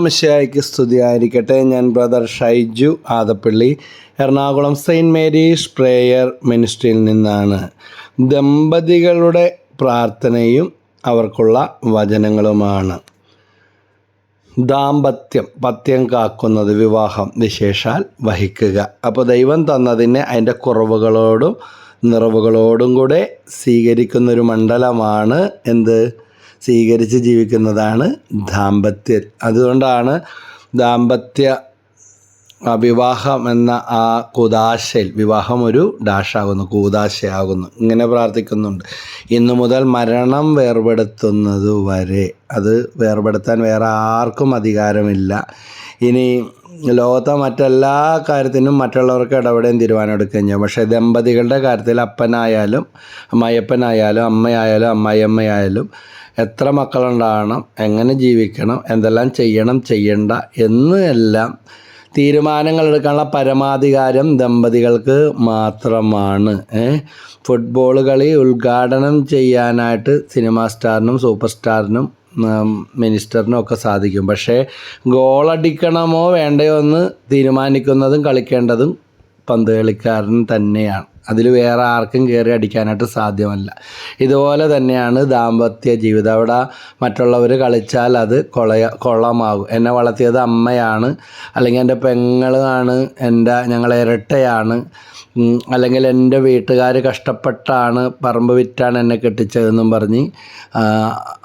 മിശിഹായ്ക്ക് സ്തുതിയായിരിക്കട്ടെ. ഞാൻ brother Shaiju Adappally Ernakulam saint Mary's prayer മിനിസ്ട്രിയിൽ നിന്നാണ്. ദമ്പതികളുടെ പ്രാർത്ഥനയും അവർക്കുള്ള വചനങ്ങളുമാണ്. ദാമ്പത്യം പത്യം കാക്കുന്നത് വിവാഹം വിശേഷാൽ വഹിക്കുക. അപ്പോൾ ദൈവം തന്നതിനെ അതിന്റെ കുറവുകളോടും നിറവുകളോടും കൂടെ സ്വീകരിക്കുന്നൊരു മണ്ഡലമാണ് എന്ത്? സ്വീകരിച്ച് ജീവിക്കുന്നതാണ് ദാമ്പത്യം. അതുകൊണ്ടാണ് ദാമ്പത്യ വിവാഹം എന്ന ആ കുദാശയിൽ വിവാഹം ഒരു ഡാഷാകുന്നു കൂതാശയാകുന്നു ഇങ്ങനെ പ്രാർത്ഥിക്കുന്നുണ്ട്. ഇന്നു മുതൽ മരണം വേർപെടുത്തുന്നത് വരെ. അത് വേർപെടുത്താൻ വേറെ ആർക്കും അധികാരമില്ല. ഇനി ലോകത്തെ മറ്റെല്ലാ കാര്യത്തിനും മറ്റുള്ളവർക്ക് ഇടപെടുകയും തീരുമാനം എടുക്കുകയും ചെയ്യും. പക്ഷേ ദമ്പതികളുടെ കാര്യത്തിൽ അപ്പനായാലും അമ്മയപ്പനായാലും അമ്മയായാലും അമ്മായിയമ്മയായാലും എത്ര മക്കളുണ്ടാകണം എങ്ങനെ ജീവിക്കണം എന്തെല്ലാം ചെയ്യണം ചെയ്യണ്ട എന്ന് എല്ലാം തീരുമാനങ്ങൾ എടുക്കാനുള്ള പരമാധികാരം ദമ്പതികൾക്ക് മാത്രമാണ്. ഫുട്ബോൾ കളി ഉദ്ഘാടനം ചെയ്യാനായിട്ട് സിനിമാ സ്റ്റാറിനും സൂപ്പർ സ്റ്റാറിനും മിനിസ്റ്ററിനും ഒക്കെ സാധിക്കും. പക്ഷേ ഗോളടിക്കണമോ വേണ്ടയോ എന്ന് തീരുമാനിക്കുന്നതും കളിക്കേണ്ടതും പന്ത് കളിക്കാരൻ തന്നെയാണ്. അതിൽ വേറെ ആർക്കും കയറി അടിക്കാനായിട്ട് സാധ്യമല്ല. ഇതുപോലെ തന്നെയാണ് ദാമ്പത്യ ജീവിതം. അവിടെ മറ്റുള്ളവർ കളിച്ചാൽ അത് കൊളയ കൊള്ളമാകും എന്നെ വളർത്തിയത് അമ്മയാണ്. അല്ലെങ്കിൽ എന്റെ പെങ്ങളാണ് എന്റെ ഞങ്ങളെ ഇരട്ടയാണ്. അല്ലെങ്കിൽ എന്റെ വീട്ടുകാർ കഷ്ടപ്പെട്ടാണ് പറമ്പ് വിറ്റാണ് എന്നെ കെട്ടിച്ചതെന്നും പറഞ്ഞ്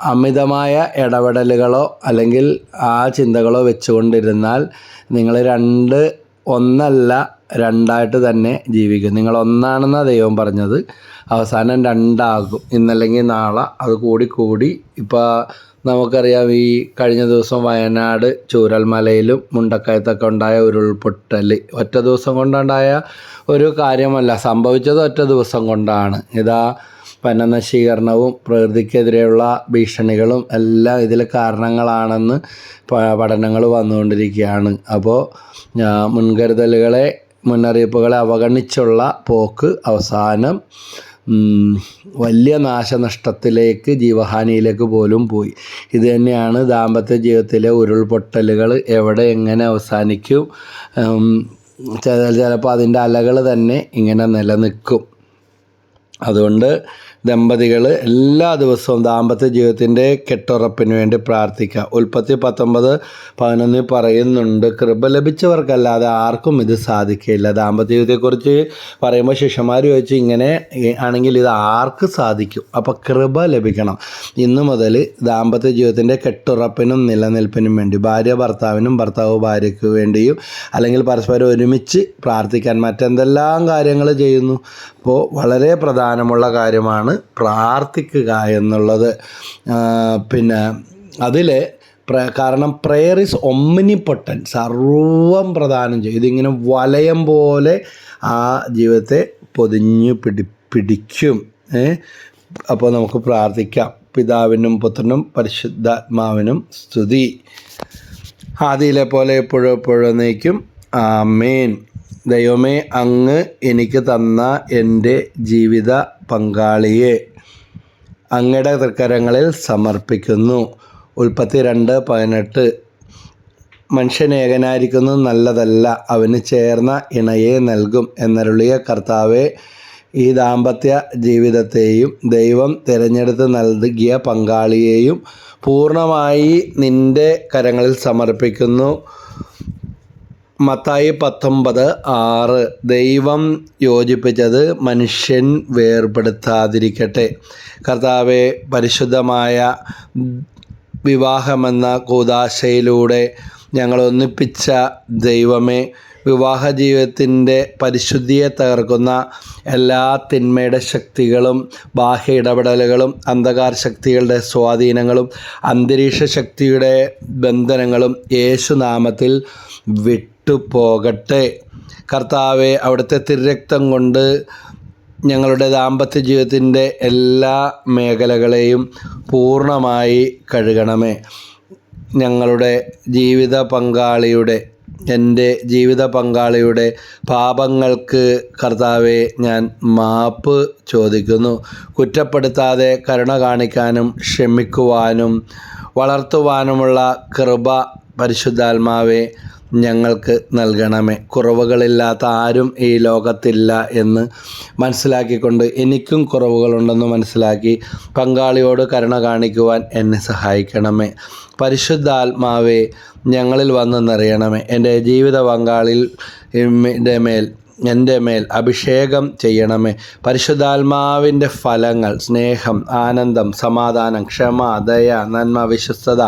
അമിതമായ ഇടപെടലുകളോ അല്ലെങ്കിൽ ആ ചിന്തകളോ വെച്ചുകൊണ്ടിരുന്നാൽ നിങ്ങൾ രണ്ട് ഒന്നല്ല രണ്ടായിട്ട് തന്നെ ജീവിക്കും. നിങ്ങൾ ഒന്നാണെന്ന ദൈവം പറഞ്ഞത്. അവസാനം രണ്ടാകും. ഇന്നല്ലെങ്കിൽ നാളെ അത് കൂടി കൂടി. ഇപ്പോൾ നമുക്കറിയാം ഈ കഴിഞ്ഞ ദിവസം വയനാട് ചൂരൽമലയിലും മുണ്ടക്കയത്തൊക്കെ ഉണ്ടായ ഉരുൾപൊട്ടൽ. ഒറ്റ ദിവസം കൊണ്ടുണ്ടായ ഒരു കാര്യമല്ല. സംഭവിച്ചത് ഒറ്റ ദിവസം കൊണ്ടാണ്. ഇതാ വനനശീകരണവും പ്രകൃതിക്കെതിരെയുള്ള ഭീഷണികളും എല്ലാം ഇതിൽ കാരണങ്ങളാണെന്ന് പഠനങ്ങൾ വന്നുകൊണ്ടിരിക്കുകയാണ്. അപ്പോൾ മുൻകരുതലുകളെ മുന്നറിയിപ്പുകളെ അവഗണിച്ചുള്ള പോക്ക് അവസാനം വലിയ നാശനഷ്ടത്തിലേക്ക് ജീവഹാനിയിലേക്ക് പോലും പോയി. ഇത് തന്നെയാണ് ദാമ്പത്യ ജീവിതത്തിലെ ഉരുൾപൊട്ടലുകൾ എവിടെ എങ്ങനെ അവസാനിക്കും ചിലപ്പോൾ അതിന്റെ അലകൾ തന്നെ ഇങ്ങനെ നിലനിൽക്കും. അതുകൊണ്ട് ദമ്പതികൾ എല്ലാ ദിവസവും ദാമ്പത്യ ജീവിതത്തിന്റെ കെട്ടുറപ്പിന് വേണ്ടി പ്രാർത്ഥിക്കുക. ഉൽപ്പത്തി പത്തൊമ്പത് പതിനൊന്നിൽ പറയുന്നുണ്ട് കൃപ ലഭിച്ചവർക്കല്ലാതെ ആർക്കും ഇത് സാധിക്കില്ല ദാമ്പത്യ ജീവിതത്തെക്കുറിച്ച് പറയുമ്പോൾ ശിഷ്യന്മാർ ചോദിച്ചു ഇങ്ങനെ ആണെങ്കിൽ ഇത് ആർക്ക് സാധിക്കും? അപ്പോൾ കൃപ ലഭിക്കണം. ഇന്നു മുതൽ ദാമ്പത്യ ജീവിതത്തിന്റെ കെട്ടുറപ്പിനും നിലനിൽപ്പിനും വേണ്ടി ഭാര്യ ഭർത്താവിനും ഭർത്താവ് ഭാര്യയ്ക്ക് വേണ്ടിയും അല്ലെങ്കിൽ പരസ്പരം ഒരുമിച്ച് പ്രാർത്ഥിക്കാൻ മറ്റെന്തെല്ലാം കാര്യങ്ങൾ ചെയ്യുന്നു? അപ്പോൾ വളരെ പ്രധാനമുള്ള കാര്യമാണ് പ്രാർത്ഥിക്കുക എന്നുള്ളത് പിന്നെ അതിൽ കാരണം പ്രെയർ ഇസ് ഒമ്മിനിപ്പൊട്ടൻ സർവം പ്രധാനം ചെയ്യും. ഇതിങ്ങനെ വലയം പോലെ ആ ജീവിതത്തെ പൊതിഞ്ഞു പിടി പിടിക്കും. അപ്പോൾ നമുക്ക് പ്രാർത്ഥിക്കാം. പിതാവിനും പുത്രനും പരിശുദ്ധാത്മാവിനും സ്തുതി. ആദിയിലെ പോലെ എപ്പോഴും എപ്പോഴും നയിക്കും ആമേൻ. ദൈവമേ അങ്ങ് എനിക്ക് തന്ന എന്റെ ജീവിത പങ്കാളിയെ അങ്ങയുടെ തൃക്കരങ്ങളിൽ സമർപ്പിക്കുന്നു. ഉൽപ്പത്തി രണ്ട് പതിനെട്ട്. മനുഷ്യൻ ഏകനായിരിക്കുന്നത് നല്ലതല്ല. അവന് ചേർന്ന ഇണയെ നൽകും എന്നരുളിയ കർത്താവെ ഈ ദാമ്പത്യ ജീവിതത്തെയും ദൈവം തിരഞ്ഞെടുത്ത് നൽകിയ പങ്കാളിയെയും പൂർണമായി നിന്റെ കരങ്ങളിൽ സമർപ്പിക്കുന്നു. മത്തായി പത്തൊമ്പത് ആറ്. ദൈവം യോജിപ്പിച്ചത് മനുഷ്യൻ വേർപെടുത്താതിരിക്കട്ടെ. കർത്താവെ പരിശുദ്ധമായ വിവാഹമെന്ന കൂതാശയിലൂടെ ഞങ്ങൾ ഒന്നിപ്പിച്ച ദൈവമേ വിവാഹ ജീവിതത്തിന്റെ പരിശുദ്ധിയെ തകർക്കുന്ന എല്ലാ തിന്മയുടെ ശക്തികളും ബാഹ്യ ഇടപെടലുകളും അന്ധകാര ശക്തികളുടെ സ്വാധീനങ്ങളും അന്തരീക്ഷ ശക്തിയുടെ ബന്ധനങ്ങളും യേശുനാമത്തിൽ വിട്ട് വിട്ടുപോകട്ടെ. കർത്താവെ അവിടുത്തെ തിരക്തം കൊണ്ട് ഞങ്ങളുടെ ദാമ്പത്യ ജീവിതത്തിന്റെ എല്ലാ മേഖലകളെയും പൂർണമായി കഴുകണമേ. ഞങ്ങളുടെ ജീവിത പങ്കാളിയുടെ എന്റെ ജീവിത പങ്കാളിയുടെ പാപങ്ങൾക്ക് കർത്താവെ ഞാൻ മാപ്പ് ചോദിക്കുന്നു. കുറ്റപ്പെടുത്താതെ കരുണ കാണിക്കാനും ക്ഷമിക്കുവാനും വളർത്തുവാനുമുള്ള കൃപ പരിശുദ്ധാത്മാവെ ഞങ്ങൾക്ക് നൽകണമേ. കുറവുകളില്ലാത്ത ആരും ഈ ലോകത്തില്ല എന്ന് മനസ്സിലാക്കിക്കൊണ്ട് എനിക്കും കുറവുകളുണ്ടെന്ന് മനസ്സിലാക്കി പങ്കാളിയോട് കരുണ കാണിക്കുവാൻ എന്നെ സഹായിക്കണമേ. പരിശുദ്ധാത്മാവെ ഞങ്ങളിൽ വന്ന് നിറയണമേ എന്റെ ജീവിത പങ്കാളിൽ മേൽ എന്റെ മേൽ അഭിഷേകം ചെയ്യണമേ. പരിശുദ്ധാത്മാവിന്റെ ഫലങ്ങൾ സ്നേഹം ആനന്ദം സമാധാനം ക്ഷമ ദയ നന്മ വിശ്വസ്തത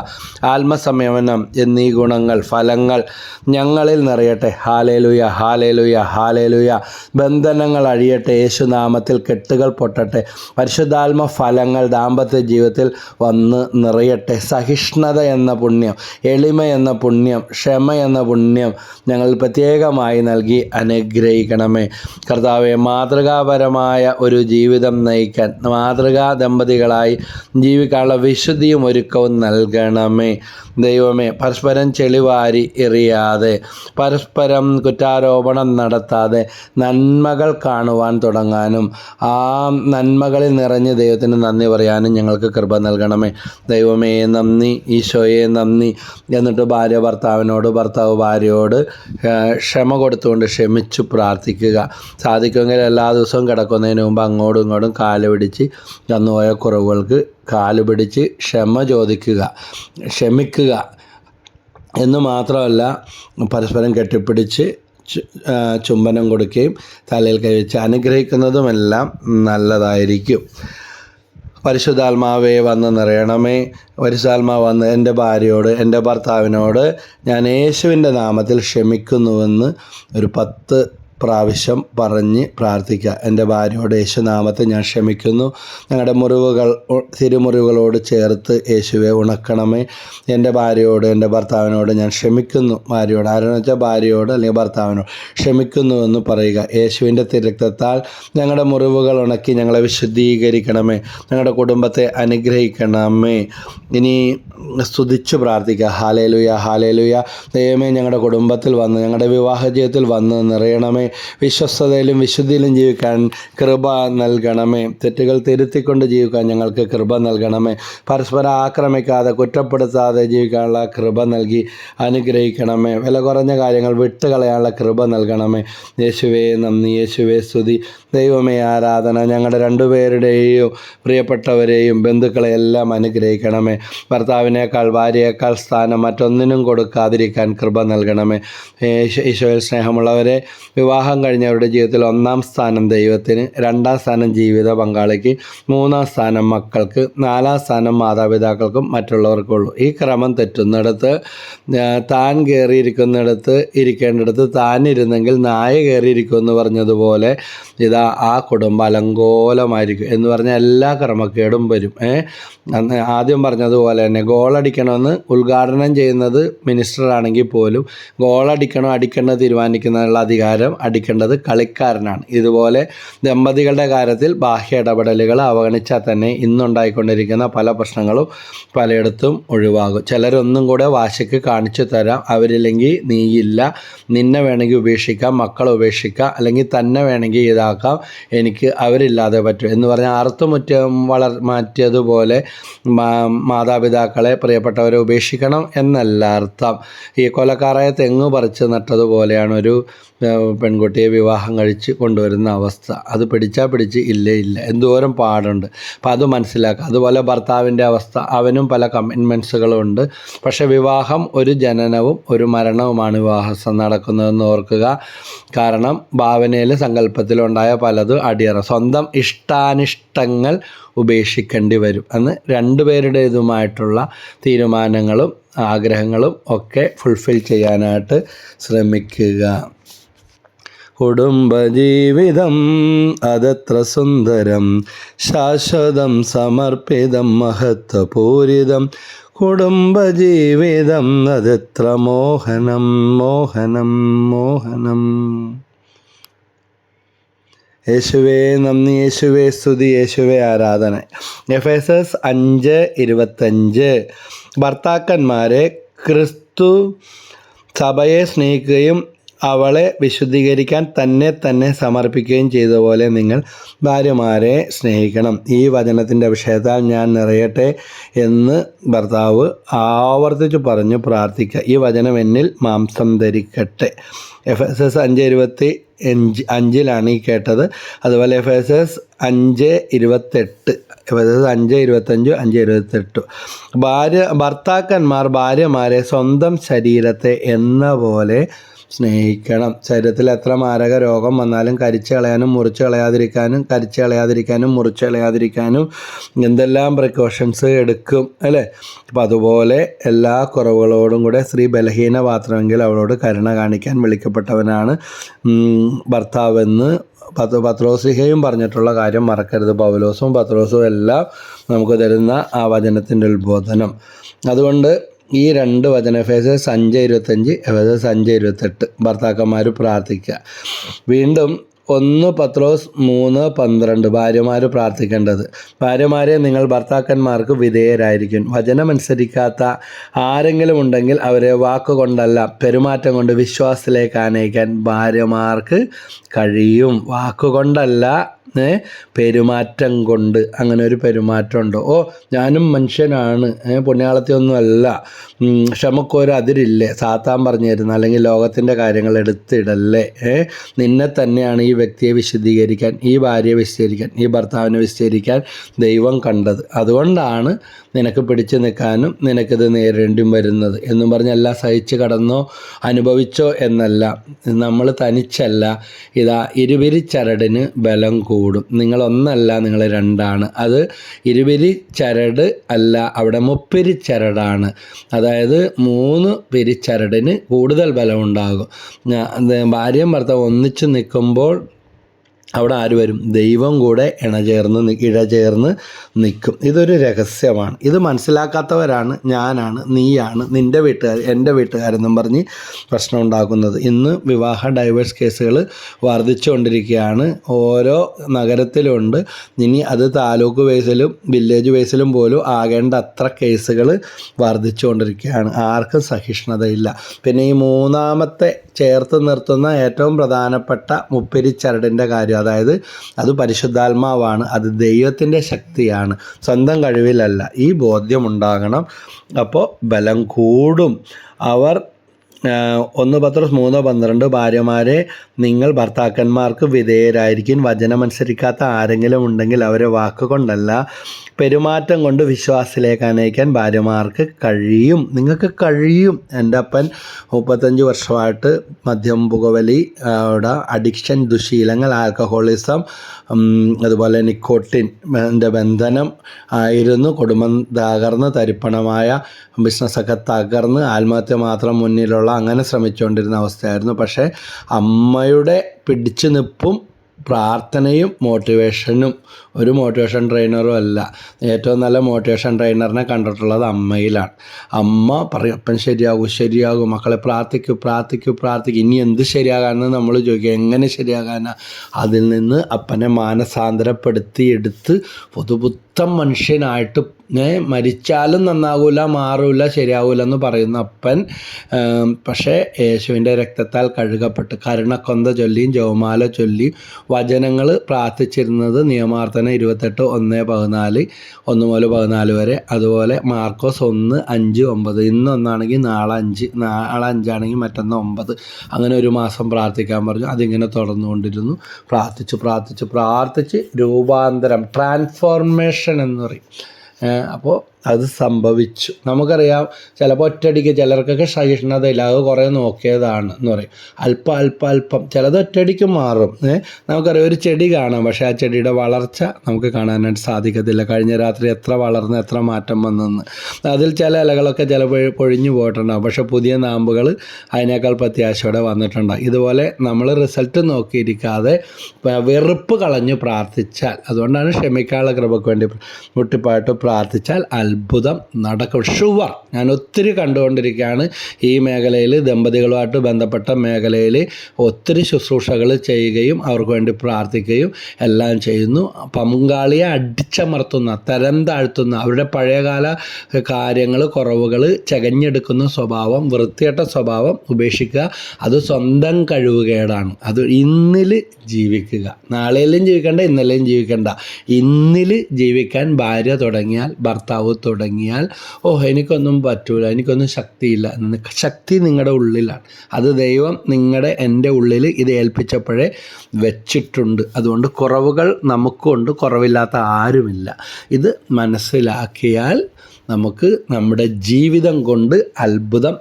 ആത്മസംയമനം എന്നീ ഗുണങ്ങൾ ഫലങ്ങൾ ഞങ്ങളിൽ നിറയട്ടെ. ഹാലേലുയ ഹാലേലുയ ഹാലേലുയ. ബന്ധനങ്ങൾ അഴിയട്ടെ. യേശുനാമത്തിൽ കെട്ടുകൾ പൊട്ടട്ടെ. പരിശുദ്ധാത്മ ഫലങ്ങൾ ദാമ്പത്യ ജീവിതത്തിൽ വന്ന് നിറയട്ടെ. സഹിഷ്ണുത എന്ന പുണ്യം എളിമ എന്ന പുണ്യം ക്ഷമ എന്ന പുണ്യം ഞങ്ങൾ പ്രത്യേകമായി നൽകി അനുഗ്രഹിക്കണമേ കർത്താവെ മാതൃകാപരമായ ഒരു ജീവിതം നയിക്കാൻ മാതൃകാ ദമ്പതികളായി ജീവിക്കാനുള്ള വിശുദ്ധിയും ഒരുക്കവും നൽകണമേ. ദൈവമേ പരസ്പരം ചെളിവാരി എറിയാതെ പരസ്പരം കുറ്റാരോപണം നടത്താതെ നന്മകൾ കാണുവാൻ തുടങ്ങാനും ആ നന്മകളിൽ നിറഞ്ഞ് ദൈവത്തിന് നന്ദി പറയാനും ഞങ്ങൾക്ക് കൃപ നൽകണമേ. ദൈവമേ നന്ദി. ഈശോയെ നന്ദി. എന്നിട്ട് ഭാര്യ ഭർത്താവിനോട് ഭർത്താവ് ഭാര്യയോട് ക്ഷമ കൊടുത്തുകൊണ്ട് ക്ഷമിച്ചു പ്രാർത്ഥിക്കുക. സാധിക്കുമെങ്കിൽ എല്ലാ ദിവസവും കിടക്കുന്നതിന് മുമ്പ് അങ്ങോട്ടും ഇങ്ങോട്ടും കാലുപിടിച്ച് വന്നുപോയ കുറവുകൾക്ക് കാൽ പിടിച്ച് ക്ഷമ ചോദിക്കുക ക്ഷമിക്കുക എന്ന് മാത്രമല്ല പരസ്പരം കെട്ടിപ്പിടിച്ച് ചുംബനം കൊടുക്കുകയും തലയിൽ കഴിച്ച് അനുഗ്രഹിക്കുന്നതുമെല്ലാം നല്ലതായിരിക്കും. പരിശുദ്ധാത്മാവേ വന്ന് നിറയണമേ. പരിശുദ്ധാത്മാവ് വന്ന് എന്റെ ഭാര്യയോട് എന്റെ ഭർത്താവിനോട് ഞാൻ യേശുവിന്റെ നാമത്തിൽ ക്ഷമിക്കുന്നുവെന്ന് ഒരു പത്ത് പ്രാവശ്യം പറഞ്ഞ് പ്രാർത്ഥിക്കുക. എന്റെ ഭാര്യയോട് യേശുനാമത്തെ ഞാൻ ക്ഷമിക്കുന്നു. ഞങ്ങളുടെ മുറിവുകൾ തിരുമുറിവുകളോട് ചേർത്ത് യേശുവെ ഉണക്കണമേ. എന്റെ ഭാര്യയോട് എന്റെ ഭർത്താവിനോട് ഞാൻ ക്ഷമിക്കുന്നു. ഭാര്യയോട് ആരെന്ന് വെച്ചാൽ ഭാര്യയോട് അല്ലെങ്കിൽ ഭർത്താവിനോട് ക്ഷമിക്കുന്നു എന്ന് പറയുക. യേശുവിന്റെ തിരക്തത്താൽ ഞങ്ങളുടെ മുറിവുകൾ ഉണക്കി ഞങ്ങളെ വിശുദ്ധീകരിക്കണമേ. ഞങ്ങളുടെ കുടുംബത്തെ അനുഗ്രഹിക്കണമേ. ഇനി സ്തുതിച്ച് പ്രാർത്ഥിക്കുക. ഹാലേലുയ ഹാലേലുയ. ദൈവമേ ഞങ്ങളുടെ കുടുംബത്തിൽ വന്ന് ഞങ്ങളുടെ വിവാഹ ജീവിതത്തിൽ വന്ന് നിറയണമേ. വിശ്വസ്തതയിലും വിശുദ്ധിയിലും ജീവിക്കാൻ കൃപ നൽകണമേ. തെറ്റുകൾ തിരുത്തിക്കൊണ്ട് ജീവിക്കാൻ ഞങ്ങൾക്ക് കൃപ നൽകണമേ. പരസ്പരം ആക്രമിക്കാതെ കുറ്റപ്പെടുത്താതെ ജീവിക്കാനുള്ള കൃപ നൽകി അനുഗ്രഹിക്കണമേ. വില കുറഞ്ഞ കാര്യങ്ങൾ വിട്ടുകളയാനുള്ള കൃപ നൽകണമേ. യേശുവേ നന്ദി. യേശുവേ സ്തുതി. ദൈവമേ ആരാധന ഞങ്ങളുടെ രണ്ടുപേരുടെയും പ്രിയപ്പെട്ടവരെയും ബന്ധുക്കളെ എല്ലാം അനുഗ്രഹിക്കണമേ. ഭർത്താവിനേക്കാൾ ഭാര്യയേക്കാൾ സ്ഥാനം മറ്റൊന്നിനും കൊടുക്കാതിരിക്കാൻ കൃപ നൽകണമേ. ഈശോയിൽ സ്നേഹമുള്ളവരെ വിവാഹം കഴിഞ്ഞവരുടെ ജീവിതത്തിൽ ഒന്നാം സ്ഥാനം ദൈവത്തിന് രണ്ടാം സ്ഥാനം ജീവിത പങ്കാളിക്ക് മൂന്നാം സ്ഥാനം മക്കൾക്ക് നാലാം സ്ഥാനം മാതാപിതാക്കൾക്കും മറ്റുള്ളവർക്കുള്ളൂ. ഈ ക്രമം തെറ്റുന്നിടത്ത് താൻ കയറിയിരിക്കുന്നിടത്ത് ഇരിക്കേണ്ടിടത്ത് താൻ ഇരുന്നെങ്കിൽ നായ കയറിയിരിക്കും എന്ന് പറഞ്ഞതുപോലെ ഇതാ ആ കുടുംബം അലങ്കോലമായിരിക്കും എന്ന് പറഞ്ഞാൽ എല്ലാ ക്രമക്കേടും വരും. ആദ്യം പറഞ്ഞതുപോലെ തന്നെ ഗോളടിക്കണമെന്ന് ഉദ്ഘാടനം ചെയ്യുന്നത് മിനിസ്റ്റർ ആണെങ്കിൽ പോലും ഗോളടിക്കണോ അടിക്കണോ തീരുമാനിക്കുന്നതിനുള്ള അധികാരം അടിക്കേണ്ടത് കളിക്കാരനാണ്. ഇതുപോലെ ദമ്പതികളുടെ കാര്യത്തിൽ ബാഹ്യ ഇടപെടലുകൾ അവഗണിച്ചാൽ തന്നെ ഇന്നുണ്ടായിക്കൊണ്ടിരിക്കുന്ന പല പ്രശ്നങ്ങളും പലയിടത്തും ഒഴിവാകും. ചിലരൊന്നും കൂടെ വാശിക്ക് കാണിച്ചു തരാം. അവരില്ലെങ്കിൽ നീയില്ല. നിന്നെ വേണമെങ്കിൽ ഉപേക്ഷിക്കാം. മക്കളെ ഉപേക്ഷിക്കാം. അല്ലെങ്കിൽ തന്നെ വേണമെങ്കിൽ ഇതാക്കാം. എനിക്ക് അവരില്ലാതെ പറ്റും എന്ന് പറഞ്ഞാൽ അറുത്തുമുറ്റം വളർ മാറ്റിയതുപോലെ മാതാപിതാക്കളെ പ്രിയപ്പെട്ടവരെ ഉപേക്ഷിക്കണം എന്നല്ല അർത്ഥം. ഈ കൊലക്കാറായ തെങ്ങ് പറിച്ച് നട്ടതുപോലെയാണ് ഒരു പെൺകുട്ടിയെ വിവാഹം കഴിച്ച് കൊണ്ടുവരുന്ന അവസ്ഥ. അത് പിടിച്ചാൽ പിടിച്ച് ഇല്ലേ ഇല്ല. എന്തോരം പാടുണ്ട്. അപ്പം അത് മനസ്സിലാക്കുക അതുപോലെ ഭർത്താവിന്റെ അവസ്ഥ. അവനും പല കമ്മിറ്റ്മെൻസുകളും ഉണ്ട് പക്ഷെ വിവാഹം ഒരു ജനനവും ഒരു മരണവുമാണ് വിവാഹം നടക്കുന്നതെന്ന് ഓർക്കുക. കാരണം ഭാവനയിൽ സങ്കല്പത്തിലുണ്ടായ പലതും അടിയറ. സ്വന്തം ഇഷ്ടാനിഷ്ടങ്ങൾ ഉപേക്ഷിക്കേണ്ടി വരും അന്ന് രണ്ടുപേരുടേതുമായിട്ടുള്ള തീരുമാനങ്ങളും ആഗ്രഹങ്ങളും ഒക്കെ ഫുൾഫിൽ ചെയ്യാനായിട്ട് ശ്രമിക്കുക. കുടുംബജീവിതം അതത്ര സുന്ദരം. ശാശ്വതം സമർപ്പിതം മഹത്വപൂരിതം. കുടുംബജീവിതം അതെത്ര മോഹനം മോഹനം മോഹനം. യേശുവേ നന്ദി യേശുവേ സ്തുതി യേശുവേ ആരാധന. എഫ് എസ് എസ് അഞ്ച് ഇരുപത്തഞ്ച്. ഭർത്താക്കന്മാരെ ക്രിസ്തു സഭയെ സ്നേഹിക്കുകയും അവളെ വിശുദ്ധീകരിക്കാൻ തന്നെ തന്നെ സമർപ്പിക്കുകയും ചെയ്ത പോലെ നിങ്ങൾ ഭാര്യമാരെ സ്നേഹിക്കണം. ഈ വചനത്തിന്റെ വിഷയത്താൽ ഞാൻ നിറയട്ടെ എന്ന് ഭർത്താവ് ആവർത്തിച്ച് പറഞ്ഞു പ്രാർത്ഥിക്കുക. ഈ വചനം എന്നിൽ മാംസം ധരിക്കട്ടെ. എഫ് എസ് എസ് അഞ്ച് ഇരുപത്തി അഞ്ച് അഞ്ചിലാണ് ഈ കേട്ടത്. അതുപോലെ എഫ് എസ് എസ് അഞ്ച് ഇരുപത്തെട്ട്. എഫ് എസ് എസ് അഞ്ച് ഇരുപത്തഞ്ച് അഞ്ച് ഇരുപത്തെട്ട്. ഭാര്യ ഭർത്താക്കന്മാർ ഭാര്യമാരെ സ്വന്തം ശരീരത്തെ എന്ന പോലെ സ്നേഹിക്കണം. ശരീരത്തിൽ എത്ര മാരക രോഗം വന്നാലും കരിച്ചു കളയാനും മുറിച്ച് കളയാതിരിക്കാനും കരിച്ചു കളയാതിരിക്കാനും മുറിച്ച് കളയാതിരിക്കാനും എന്തെല്ലാം പ്രിക്കോഷൻസ് എടുക്കും അല്ലേ? അപ്പം അതുപോലെ എല്ലാ കുറവുകളോടും കൂടെ സ്ത്രീ ബലഹീന പാത്രമെങ്കിൽ അവളോട് കരുണ കാണിക്കാൻ വിളിക്കപ്പെട്ടവനാണ് ഭർത്താവെന്ന് പത്ത് പത്രോസിഹയും പറഞ്ഞിട്ടുള്ള കാര്യം മറക്കരുത്. പൗലോസും പത്രോസും എല്ലാം നമുക്ക് തരുന്ന ആ വചനത്തിന്റെ ഉത്ബോധനം. അതുകൊണ്ട് ഈ രണ്ട് വചന എഫേസസ് അഞ്ച് ഇരുപത്തഞ്ച് അഞ്ച് ഇരുപത്തെട്ട്. ഭർത്താക്കന്മാർ പ്രാർത്ഥിക്കുക വീണ്ടും ഒന്ന് പത്രോസ് മൂന്ന് പന്ത്രണ്ട്. ഭാര്യമാർ പ്രാർത്ഥിക്കേണ്ടത്. ഭാര്യമാരെ നിങ്ങൾ ഭർത്താക്കന്മാർക്ക് വിധേയരായിരിക്കും. വചനമനുസരിക്കാത്ത ആരെങ്കിലും ഉണ്ടെങ്കിൽ അവരെ വാക്കുകൊണ്ടല്ല പെരുമാറ്റം കൊണ്ട് വിശ്വാസത്തിലേക്ക് ആനയിക്കാൻ ഭാര്യമാർക്ക് കഴിയും. വാക്കുകൊണ്ടല്ല പെരുമാറ്റം കൊണ്ട് അങ്ങനെ ഒരു പെരുമാറ്റമുണ്ട്. ഓ ഞാനും മനുഷ്യനാണ്. പുണ്യാളത്തിയൊന്നുമല്ല. ക്ഷമക്കൊരു അതിരില്ലേ? സാത്താൻ പറഞ്ഞു തരുന്ന അല്ലെങ്കിൽ ലോകത്തിന്റെ കാര്യങ്ങൾ എടുത്തിടല്ലേ? നിന്നെ തന്നെയാണ് ഈ വ്യക്തിയെ വിശദീകരിക്കാൻ ഈ ഭാര്യയെ വിശദീകരിക്കാൻ ഈ ഭർത്താവിനെ വിശദീകരിക്കാൻ ദൈവം കണ്ടത്. അതുകൊണ്ടാണ് നിനക്ക് പിടിച്ചു നിൽക്കാനും നിനക്കിത് നേരിടേണ്ടിയും വരുന്നത് എന്നും പറഞ്ഞല്ല സഹിച്ച് കടന്നോ അനുഭവിച്ചോ എന്നല്ല. നമ്മൾ തനിച്ചല്ല. ഇതാ ഇരുവിരി ചരടിന് ബലം കൂടും. നിങ്ങളൊന്നല്ല നിങ്ങൾ രണ്ടാണ്. അത് ഇരുവിരി ചരട് അല്ല അവിടെ മുപ്പിരി ചരടാണ്. അതായത് മൂന്ന് പിരിച്ചരടിന് കൂടുതൽ ബലമുണ്ടാകും. ഭാര്യയും ഭർത്താവ് ഒന്നിച്ച് നിൽക്കുമ്പോൾ അവിടെ ആര് വരും? ദൈവം കൂടെ ഇണചേർന്ന് ഇഴചേർന്ന് നിൽക്കും. ഇതൊരു രഹസ്യമാണ്. ഇത് മനസ്സിലാക്കാത്തവരാണ് ഞാനാണ് നീയാണ് നിന്റെ വീട്ടുകാർ എന്റെ വീട്ടുകാരെന്നും പറഞ്ഞ് പ്രശ്നം ഉണ്ടാക്കുന്നത്. ഇന്ന് വിവാഹ ഡൈവേഴ്സ് കേസുകൾ വർദ്ധിച്ചുകൊണ്ടിരിക്കുകയാണ് ഓരോ നഗരത്തിലുണ്ട്. ഇനി അത് താലൂക്ക് ബേസിലും വില്ലേജ് ബേസിലും പോലും ആകേണ്ട അത്ര കേസുകൾ വർദ്ധിച്ചുകൊണ്ടിരിക്കുകയാണ് ആർക്കും സഹിഷ്ണുതയില്ല. പിന്നെ ഈ മൂന്നാമത്തെ ചേർത്ത് നിർത്തുന്ന ഏറ്റവും പ്രധാനപ്പെട്ട മുപ്പിരിച്ചരടിന്റെ കാര്യം അതായത് അത് പരിശുദ്ധാത്മാവാണ് അത് ദൈവത്തിന്റെ ശക്തിയാണ്. സ്വന്തം കഴിവിലല്ല ഈ ബോധ്യമുണ്ടാകണം അപ്പോൾ ബലം കൂടും. അവർ ഒന്ന് പത്രോസ് മൂന്നോ പന്ത്രണ്ട് ഭാര്യമാരെ നിങ്ങൾ ഭർത്താക്കന്മാർക്ക് വിധേയരായിരിക്കും. വചനമനുസരിക്കാത്ത ആരെങ്കിലും ഉണ്ടെങ്കിൽ അവരെ വാക്കുകൊണ്ടല്ല പെരുമാറ്റം കൊണ്ട് വിശ്വാസത്തിലേക്ക് അനയിക്കാൻ ഭാര്യമാർക്ക് കഴിയും. നിങ്ങൾക്ക് കഴിയും. എന്റെ അപ്പൻ മുപ്പത്തഞ്ച് വർഷമായിട്ട് മദ്യം പുകവലി അവിടെ അഡിക്ഷൻ ദുശീലങ്ങൾ ആൽക്കഹോളിസം അതുപോലെ നിക്കോട്ടിൻ ബന്ധനം ആയിരുന്നു. കുടുംബം തകർന്ന് തരിപ്പണമായ ബിസിനസ്സൊക്കെ തകർന്ന് ആത്മഹത്യ മാത്രം മുന്നിലുള്ള അങ്ങനെ ശ്രമിച്ചുകൊണ്ടിരുന്ന അവസ്ഥയായിരുന്നു. പക്ഷേ അമ്മയുടെ പിടിച്ചു നിൽപ്പും പ്രാർത്ഥനയും മോട്ടിവേഷനും ഒരു മോട്ടിവേഷൻ ട്രെയിനറും അല്ല. ഏറ്റവും നല്ല മോട്ടിവേഷൻ ട്രെയിനറിനെ കണ്ടിട്ടുള്ളത് അമ്മയിലാണ്. അമ്മ പറയും അപ്പം ശരിയാകും ശരിയാകും മക്കളെ പ്രാർത്ഥിക്കൂ പ്രാർത്ഥിക്കൂ പ്രാർത്ഥിക്കും. ഇനി എന്ത് ശരിയാകാമെന്ന് നമ്മൾ ചോദിക്കുക എങ്ങനെ ശരിയാകാനാ? അതിൽ നിന്ന് അപ്പനെ മാനസാന്തരപ്പെടുത്തി എടുത്ത് പുതുപുത്തം മനുഷ്യനായിട്ട് മരിച്ചാലും നന്നാകൂല മാറൂല ശരിയാവൂല എന്ന് പറയുന്ന അപ്പൻ പക്ഷേ യേശുവിന്റെ രക്തത്താൽ കഴുകപ്പെട്ട് കരുണക്കൊന്ത ചൊല്ലിയും ജവമാല ചൊല്ലിയും വചനങ്ങൾ പ്രാർത്ഥിച്ചിരുന്നത് നിയമാർത്ഥന ഇരുപത്തെട്ട് ഒന്ന് പതിനാല് ഒന്ന് മുതൽ പതിനാല് വരെ. അതുപോലെ മാർക്കോസ് ഒന്ന് അഞ്ച് ഒമ്പത്. ഇന്ന് ഒന്നാണെങ്കിൽ നാളെ അഞ്ച് നാളെ അഞ്ചാണെങ്കിൽ മറ്റന്ന് ഒമ്പത്. അങ്ങനെ ഒരു മാസം പ്രാർത്ഥിക്കാൻ പറഞ്ഞു. അതിങ്ങനെ തുടർന്നുകൊണ്ടിരുന്നു. പ്രാർത്ഥിച്ചു പ്രാർത്ഥിച്ചു പ്രാർത്ഥിച്ച് രൂപാന്തരം ട്രാൻസ്ഫോർമേഷൻ എന്ന് പറയും. അപ്പോൾ അത് സംഭവിച്ചു. നമുക്കറിയാം ചിലപ്പോൾ ഒറ്റയടിക്ക് ചിലർക്കൊക്കെ സഹിഷ്ണുതയില്ല അത് കുറേ നോക്കിയതാണ് എന്ന് പറയും. അല്പം അല്പം അല്പം. ചിലത് ഒറ്റയടിക്ക് മാറും. നമുക്കറിയാം ഒരു ചെടി കാണാം. പക്ഷെ ആ ചെടിയുടെ വളർച്ച നമുക്ക് കാണാനായിട്ട് സാധിക്കത്തില്ല. കഴിഞ്ഞ രാത്രി എത്ര വളർന്ന് എത്ര മാറ്റം വന്നെന്ന്. അതിൽ ചില ഇലകളൊക്കെ ചിലപ്പോൾ പൊഴിഞ്ഞു പോയിട്ടുണ്ടാകും പക്ഷേ പുതിയ നാമ്പുകൾ അതിനേക്കാൾ പ്രത്യാശയോടെ വന്നിട്ടുണ്ടാകും ഇതുപോലെ നമ്മൾ റിസൾട്ട് നോക്കിയിരിക്കാതെ വെറുപ്പ് കളഞ്ഞു പ്രാർത്ഥിച്ചാൽ അതുകൊണ്ടാണ് ക്ഷമിക്കാനുള്ള കൃപക്ക് വേണ്ടി മുട്ടിപ്പായിട്ട് പ്രാർത്ഥിച്ചാൽ അത്ഭുതം നടക്കും. ഷുവർ. ഞാൻ ഒത്തിരി കണ്ടുകൊണ്ടിരിക്കുകയാണ് ഈ മേഖലയിൽ ദമ്പതികളുമായിട്ട് ബന്ധപ്പെട്ട മേഖലയിൽ ഒത്തിരി ശുശ്രൂഷകൾ ചെയ്യുകയും അവർക്ക് വേണ്ടി പ്രാർത്ഥിക്കുകയും എല്ലാം ചെയ്യുന്നു. പങ്കാളിയെ അടിച്ചമർത്തുന്ന തരം താഴ്ത്തുന്ന അവരുടെ പഴയകാല കാര്യങ്ങൾ കുറവുകൾ ചകഞ്ഞെടുക്കുന്ന സ്വഭാവം വൃത്തിയട്ട സ്വഭാവം ഉപേക്ഷിക്കുക അത് സ്വന്തം കഴിവുകേടാണ്. അത് ഇന്നിൽ ജീവിക്കുക. നാളെയിലും ജീവിക്കേണ്ട ഇന്നലെയും ജീവിക്കേണ്ട. ഇന്നിൽ ജീവിക്കാൻ ഭാര്യ തുടങ്ങിയാൽ ഭർത്താവ് തുടങ്ങിയാൽ ഓ എനിക്കൊന്നും പറ്റൂല എനിക്കൊന്നും ശക്തിയില്ല ശക്തി നിങ്ങളുടെ ഉള്ളിലാണ്. അത് ദൈവം നിങ്ങളുടെ എന്റെ ഉള്ളിൽ ഇത് ഏൽപ്പിച്ചപ്പോഴേ വെച്ചിട്ടുണ്ട്. അതുകൊണ്ട് കുറവുകൾ നമുക്കുണ്ട് കുറവില്ലാത്ത ആരുമില്ല. ഇത് മനസ്സിലാക്കിയാൽ നമുക്ക് നമ്മുടെ ജീവിതം കൊണ്ട് അത്ഭുതം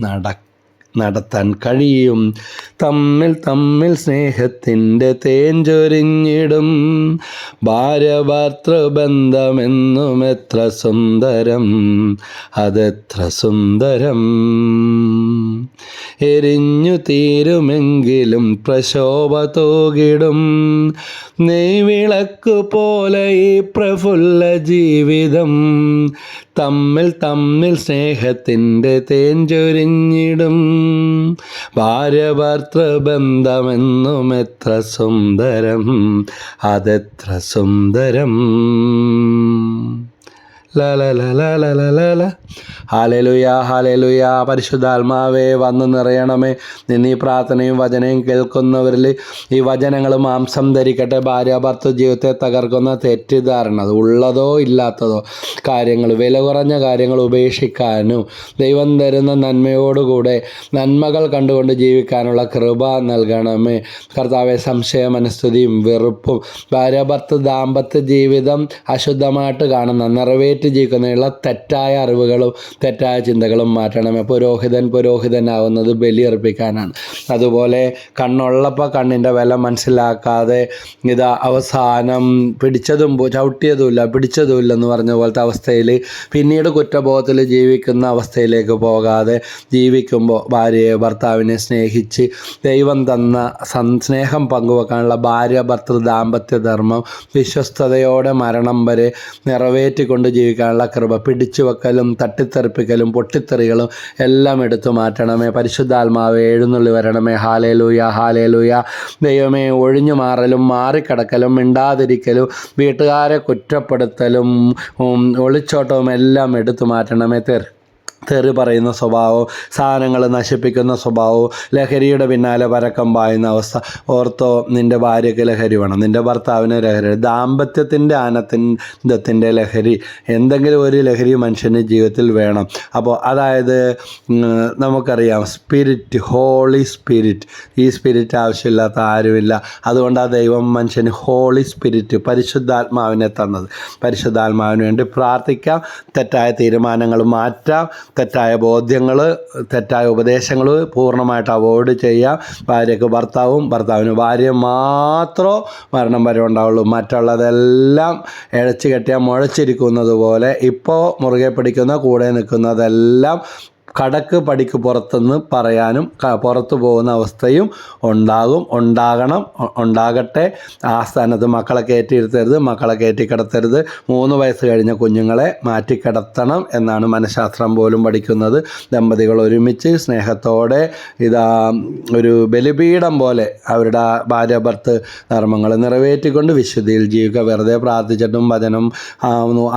നടക്കും. നടത്താൻ കഴിയും. തമ്മിൽ തമ്മിൽ സ്നേഹത്തിന്റെ തേഞ്ചൊരിഞ്ഞിടും. ഭാര്യ ഭർത്തൃബന്ധമെന്നും എത്ര സുന്ദരം. അതെത്ര സുന്ദരം. എരിഞ്ഞു തീരുമെങ്കിലും പ്രശോഭ തോകിടും. നെയ്വിളക്കു പോലെ ഈ പ്രഫുല്ല ജീവിതം തമ്മിൽ തമ്മിൽ സ്നേഹത്തിന്റെ തേഞ്ചൊരിഞ്ഞിടും. ഭാര്യഭർത്തൃബന്ധമെന്നും എത്ര സുന്ദരം അതെത്ര സുന്ദരം. ഹാലലുയ ഹാലലുയ പരിശുദ്ധാത്മാവേ വന്ന് നിറയണമേ. നിന്നീ പ്രാർത്ഥനയും വചനയും കേൾക്കുന്നവരിൽ ഈ വചനങ്ങൾ മാംസം ധരിക്കട്ടെ. ഭാര്യ ഭർത്ത ജീവിതത്തെ തകർക്കുന്ന തെറ്റിദ്ധാരണ. ഉള്ളതോ ഇല്ലാത്തതോ കാര്യങ്ങൾ വില കുറഞ്ഞ കാര്യങ്ങൾ ഉപേക്ഷിക്കാനും ദൈവം തരുന്ന നന്മയോടുകൂടെ നന്മകൾ കണ്ടുകൊണ്ട് ജീവിക്കാനുള്ള കൃപ നൽകണമേ. കർത്താവെ സംശയ മനസ്തുതിയും വെറുപ്പും. ഭാര്യ ഭർത്ത ദാമ്പത്യ ജീവിതം അശുദ്ധമായിട്ട് കാണുന്ന നിറവേറ്റ് ജീവിക്കുന്നതിനുള്ള തെറ്റായ അറിവുകളും തെറ്റായ ചിന്തകളും മാറ്റണം. പുരോഹിതൻ പുരോഹിതനാവുന്നത് ബലിയർപ്പിക്കാനാണ് അതുപോലെ കണ്ണുള്ളപ്പോൾ കണ്ണിന്റെ വില മനസ്സിലാക്കാതെ ഇതാ അവസാനം പിടിച്ചതും ചവിട്ടിയതുമില്ല പിടിച്ചതുമില്ല എന്ന് പറഞ്ഞ പോലത്തെ അവസ്ഥയിൽ പിന്നീട് കുറ്റബോധത്തിൽ ജീവിക്കുന്ന അവസ്ഥയിലേക്ക് പോകാതെ ജീവിക്കുമ്പോൾ ഭാര്യയെ ഭർത്താവിനെ സ്നേഹിച്ച് ദൈവം തന്ന സ്നേഹം പങ്കുവെക്കാനുള്ള ഭാര്യ ഭർത്തൃ ദാമ്പത്യ ധർമ്മം വിശ്വസ്തയോടെ മരണം വരെ നിറവേറ്റിക്കൊണ്ട് ജീവിക്കാനുള്ള കൃപ പിടിച്ചു വെക്കലും തട്ടിത്തെറിപ്പിക്കലും പൊട്ടിത്തെറികളും എല്ലാം എടുത്തു മാറ്റണമേ. പരിശുദ്ധാത്മാവെ എഴുന്നള്ളി വരണമേ. ഹാലേലൂയ ഹാലേലൂയ. ദൈവമേ ഒഴിഞ്ഞു മാറലും മാറിക്കിടക്കലും മിണ്ടാതിരിക്കലും വീട്ടുകാരെ കുറ്റപ്പെടുത്തലും ഒളിച്ചോട്ടവും എല്ലാം എടുത്തു മാറ്റണമേ. തെർ. തെറി പറയുന്ന സ്വഭാവവും സാധനങ്ങൾ നശിപ്പിക്കുന്ന സ്വഭാവവും ലഹരിയുടെ പിന്നാലെ പരക്കം പായുന്ന അവസ്ഥ. ഓർത്തോ നിന്റെ ഭാര്യയ്ക്ക് ലഹരി വേണം നിന്റെ ഭർത്താവിന് ലഹരി ദാമ്പത്യത്തിന്റെ ആനത്തിന്റെ ലഹരി എന്തെങ്കിലും ഒരു ലഹരി മനുഷ്യന് ജീവിതത്തിൽ വേണം. അപ്പോൾ അതായത് നമുക്കറിയാം സ്പിരിറ്റ് ഹോളി സ്പിരിറ്റ്. ഈ സ്പിരിറ്റ് ആവശ്യമില്ലാത്ത ആരുമില്ല. അതുകൊണ്ട് ആ ദൈവം മനുഷ്യന് ഹോളി സ്പിരിറ്റ് പരിശുദ്ധാത്മാവിനെ തന്നത്. പരിശുദ്ധാത്മാവിന് വേണ്ടി പ്രാർത്ഥിക്കാം തെറ്റായ തീരുമാനങ്ങൾ മാറ്റാം തെറ്റായ ബോധ്യങ്ങൾ തെറ്റായ ഉപദേശങ്ങൾ പൂർണമായിട്ട് അവോയ്ഡ് ചെയ്യുക ഭാര്യയ്ക്ക് ഭർത്താവും ഭർത്താവിന് ഭാര്യ മാത്രമേ മരണം വരെ ഉണ്ടാവുള്ളൂ. മറ്റുള്ളതെല്ലാം ഇഴച്ചു കെട്ടിയാൽ മുഴച്ചിരിക്കുന്നത് പോലെ ഇപ്പോൾ മുറുകെ പിടിക്കുന്ന കൂടെ നിൽക്കുന്നതെല്ലാം കടക്ക് പടിക്ക് പുറത്തുനിന്ന് പറയാനും പുറത്തു പോകുന്ന അവസ്ഥയും ഉണ്ടാകും ഉണ്ടാകണം ഉണ്ടാകട്ടെ. ആ സ്ഥാനത്ത് മക്കളെ കയറ്റിയിരുത്തരുത് മക്കളെ കയറ്റി കിടത്തരുത്. മൂന്ന് വയസ്സ് കഴിഞ്ഞ കുഞ്ഞുങ്ങളെ മാറ്റിക്കിടത്തണം എന്നാണ് മനഃശാസ്ത്രം പോലും പഠിക്കുന്നത്. ദമ്പതികൾ ഒരുമിച്ച് സ്നേഹത്തോടെ ഇതാ ഒരു ബലിപീഠം പോലെ അവരുടെ ഭാര്യ ഭർത്ത് ധർമ്മങ്ങൾ നിറവേറ്റിക്കൊണ്ട് വിശുദ്ധിയിൽ ജീവിക്കുക. വെറുതെ പ്രാർത്ഥിച്ചിട്ടും വചനം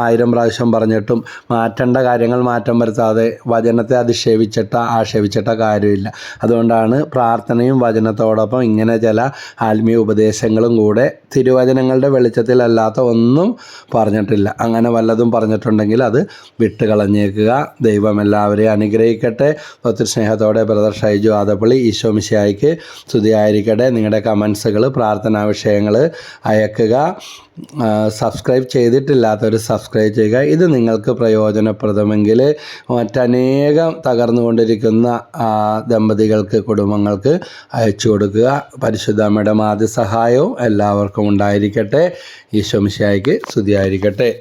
ആയിരം പ്രാവശ്യം പറഞ്ഞിട്ടും മാറ്റേണ്ട കാര്യങ്ങൾ മാറ്റം വരുത്താതെ വചനത്തെ അധിക്ഷേപിച്ചിട്ട ആക്ഷേപിച്ചിട്ട കാര്യമില്ല. അതുകൊണ്ടാണ് പ്രാർത്ഥനയും വചനത്തോടൊപ്പം ഇങ്ങനെ ചില ആത്മീയ ഉപദേശങ്ങളും കൂടെ തിരുവചനങ്ങളുടെ വെളിച്ചത്തിലല്ലാത്ത ഒന്നും പറഞ്ഞിട്ടില്ല. അങ്ങനെ വല്ലതും പറഞ്ഞിട്ടുണ്ടെങ്കിൽ അത് വിട്ടുകളഞ്ഞേക്കുക. ദൈവം എല്ലാവരെയും അനുഗ്രഹിക്കട്ടെ. ഒത്തിരി സ്നേഹത്തോടെ ബ്രദർ ഷൈജു ആദപ്പള്ളി ഈശോ മിശിഹായിക്ക് സ്തുതിയായിരിക്കട്ടെ. നിങ്ങളുടെ കമൻസുകൾ പ്രാർത്ഥനാ വിഷയങ്ങൾ അയക്കുക. സബ്സ്ക്രൈബ് ചെയ്തിട്ടില്ലാത്തവർ സബ്സ്ക്രൈബ് ചെയ്യുക. ഇത് നിങ്ങൾക്ക് പ്രയോജനപ്രദമെങ്കിൽ മറ്റനേകം തകർന്നുകൊണ്ടിരിക്കുന്ന ദമ്പതികൾക്ക് കുടുംബങ്ങൾക്ക് അയച്ചു കൊടുക്കുക. പരിശുദ്ധമ്മയുടെ മാതൃ സഹായവും എല്ലാവർക്കും ഉണ്ടായിരിക്കട്ടെ. ഈശോമിശായിക്ക് സ്തുതിയായിരിക്കട്ടെ.